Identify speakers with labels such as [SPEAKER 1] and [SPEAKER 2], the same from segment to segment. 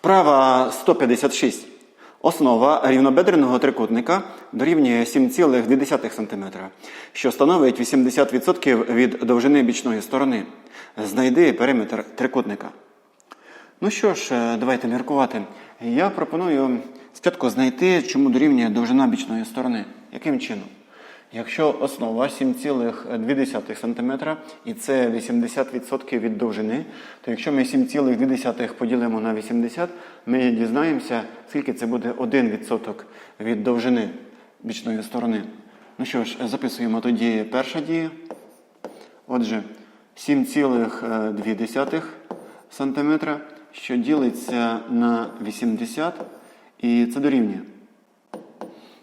[SPEAKER 1] Вправа 156. Основа рівнобедреного трикутника дорівнює 7,2 см, що становить 80% від довжини бічної сторони. Знайди периметр трикутника. Ну що ж, е, давайте міркувати. Я пропоную спочатку знайти, чому дорівнює довжина бічної сторони. Яким чином? Якщо основа 7,2 см і це 80% від довжини, то якщо ми 7,2 поділимо на 80, ми дізнаємося, скільки це буде 1% від довжини бічної сторони. Ну що ж, записуємо тоді перша дія. Отже, 7,2 см, що ділиться на 80, і це дорівнює.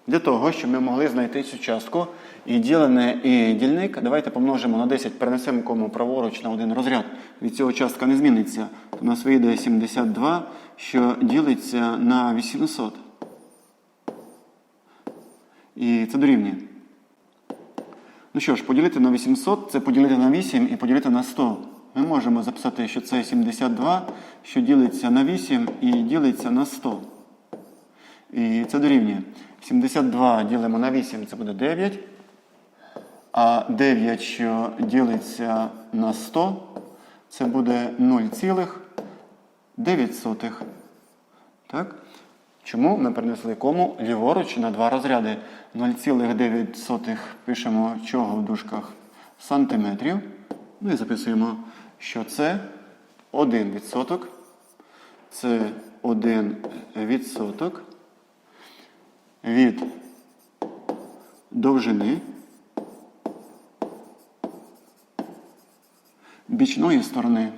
[SPEAKER 1] Для того, щоб ми могли знайти цю частку і ділене, і дільник, давайте помножимо на 10, перенесемо кому праворуч на один розряд. Від цього частка не зміниться. У нас вийде 72, що ділиться на 800. І це дорівнює. Ну що ж, поділити на 800 це поділити на 8 і поділити на 100. Ми можемо записати, що це 72, що ділиться на 8 і ділиться на 100. І це дорівнює. 72 ділимо на 8, це буде 9. А 9, що ділиться на 100, це буде 0,9. Так? Чому ми перенесли кому ліворуч на два розряди? 0,9 пишемо чого в дужках сантиметрів. Ну і записуємо, що це 1 відсоток. Це 1 відсоток від довжини бічної сторони.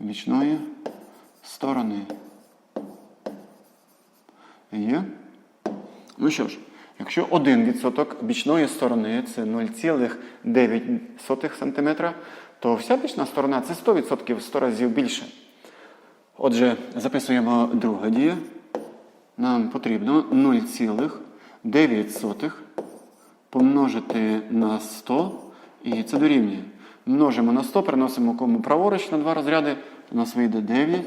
[SPEAKER 1] Бічної сторони. Є? Ну що ж, якщо 1% бічної сторони це 0,9 см, то вся бічна сторона це 100% 100 разів більше. Отже, записуємо друга дія. Нам потрібно 0,9 помножити на 100, і це дорівнює. Множимо на 100, переносимо кому праворуч на два розряди, у нас вийде 9.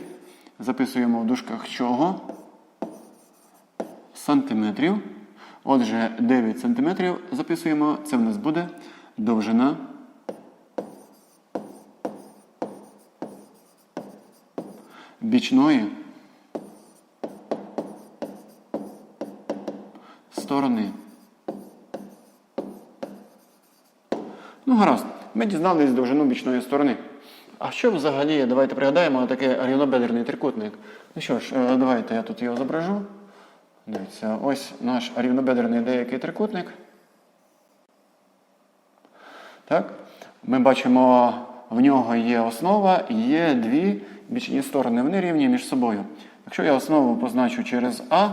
[SPEAKER 1] Записуємо в дужках чого? Сантиметрів. Отже, 9 сантиметрів записуємо, це в нас буде довжина. Бічної сторони. Ну, гаразд, ми дізналися довжину бічної сторони. А що взагалі, давайте пригадаємо таке рівнобедерний трикутник. Ну що ж, е, давайте я тут його зображу. Дивіться, ось наш рівнобедерний деякий трикутник. Так? Ми бачимо, в нього є основа і є дві бічні сторони. Вони рівні між собою. Якщо я основу позначу через А,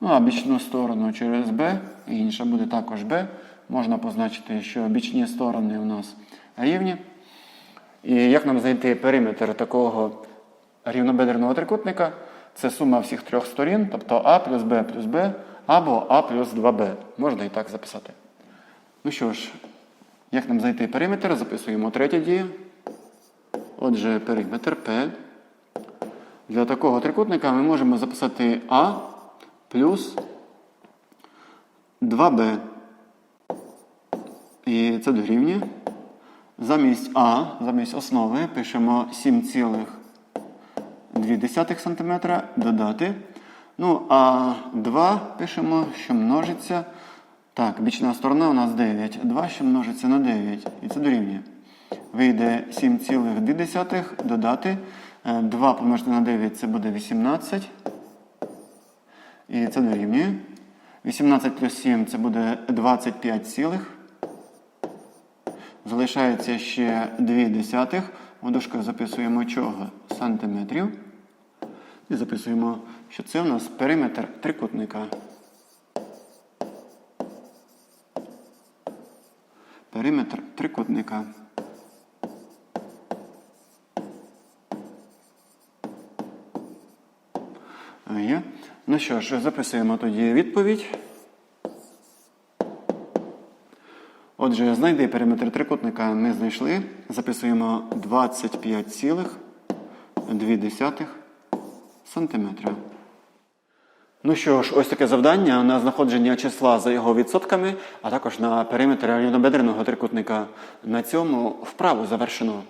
[SPEAKER 1] ну а бічну сторону через Б, і інша буде також Б, можна позначити, що бічні сторони у нас рівні. І як нам знайти периметр такого рівнобедерного трикутника? Це сума всіх трьох сторін, тобто А плюс Б плюс Б, або А плюс 2Б. Можна і так записати. Ну що ж, як нам знайти периметр? Записуємо третя дія. Отже, периметр P. Для такого трикутника ми можемо записати А плюс 2Б. І це дорівнює. Замість А, замість основи пишемо 7,2 см додати. Ну, а 2 пишемо, що множиться. Так, бічна сторона у нас 9. 2, що множиться на 9. І це дорівнює. Вийде 7,2 додати. 2 помножити на 9 це буде 18. І це дорівнює. 18 плюс 7 це буде 25 цілих. Залишається ще 2 десятих. У дужках записуємо чого? Сантиметрів. І записуємо, що це у нас периметр трикутника. Периметр трикутника. Ну що ж, записуємо тоді відповідь. Отже, знайди периметр трикутника ми знайшли. Записуємо 25,2 сантиметра. Ну що ж, ось таке завдання на знаходження числа за його відсотками, а також на периметр рівнобедреного трикутника. На цьому вправу завершено.